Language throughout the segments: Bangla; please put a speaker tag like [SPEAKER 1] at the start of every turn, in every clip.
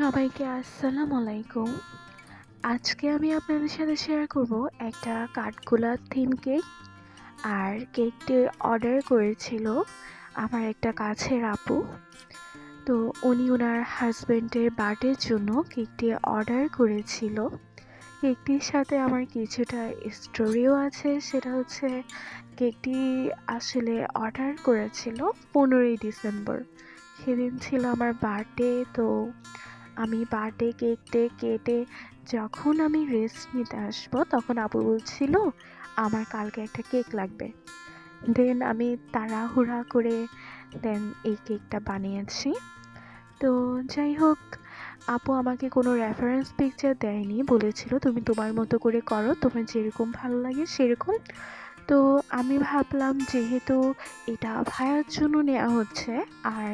[SPEAKER 1] সবাইকে আসসালামু আলাইকুম। আজকে আমি আপনাদের সাথে শেয়ার করব একটা কাঠগোলাপ থিম কেক আর কেকটি অর্ডার করেছিল আমার একটা কাছের আপু। তো উনি ওনার হাজব্যান্ডের বার্থডের জন্য কেকটি অর্ডার করেছিল। কেকটির সাথে আমার কিছুটা স্টোরিও আছে, সেটা হচ্ছে কেকটি আসলে অর্ডার করেছিল পনেরোই ডিসেম্বর। সেদিন ছিল আমার বার্থডে, তো আমি বার্থডে কেকটে কেটে যখন আমি রেস্ট নিতে আসব, তখন আপু বলছিল, আমার কালকে একটা কেক লাগবে। দেন আমি তাড়াহুড়া করে দেন এই কেকটা বানিয়েছি। তো যাই হোক, আপু আমাকে কোনো রেফারেন্স পিকচার দেয়নি, বলেছিল, তুমি তোমার মতো করে করো, তোমার যেরকম ভালো লাগে সেরকম। তো আমি ভাবলাম, যেহেতু এটা ভায়ার জন্য নেওয়া হচ্ছে, আর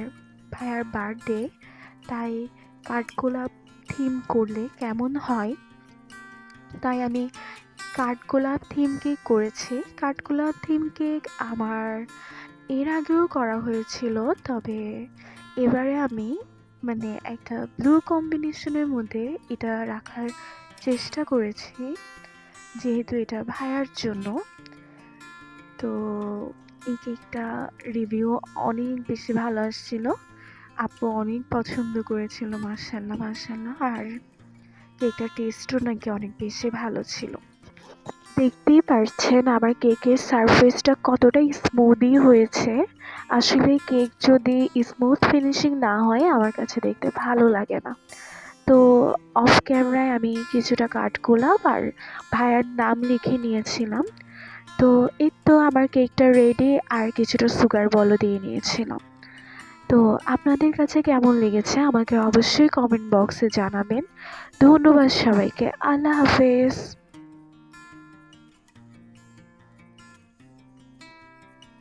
[SPEAKER 1] ভায়ার বার্থডে তাই কাঠগোলাপ থিম করলে কেমন হয়? তাই আমি কাঠগোলাপ থিম কেক করেছি। কাঠগোলাপ থিম কেক আমার এর আগেও করা হয়েছিল, তবে এবারে আমি মানে একটা ব্লু কম্বিনেশনের মধ্যে এটা রাখার চেষ্টা করেছি, যেহেতু এটা ভাইয়ার জন্য। তো এই কেকটা রিভিউ অনেক বেশি ভালো আসছিল। আপু অনেক পছন্দ করেছিল মার্শাল্লাহ মার্শাল্লাহ আর কেকটার টেস্টও নাকি অনেক বেশি ভালো ছিল। দেখতেই পারছেন আমার কেকের সারফেসটা কতটা স্মুদি হয়েছে। আসলে কেক যদি স্মুথ ফিনিশিং না হয়, আমার কাছে দেখতে ভালো লাগে না। তো অফ ক্যামেরায় আমি কিছুটা কাঠগোলাপ আর ভাইয়ার নাম লিখে নিয়েছিলাম। তো এই তো আমার কেকটা রেডি আর কিছুটা সুগার বলও দিয়ে নিয়েছিলাম। তো আপনাদের কাছে কেমন লেগেছে আমাকে অবশ্যই কমেন্ট বক্সে জানাবেন। ধন্যবাদ সবাইকে। আল্লাহ হাফেজ।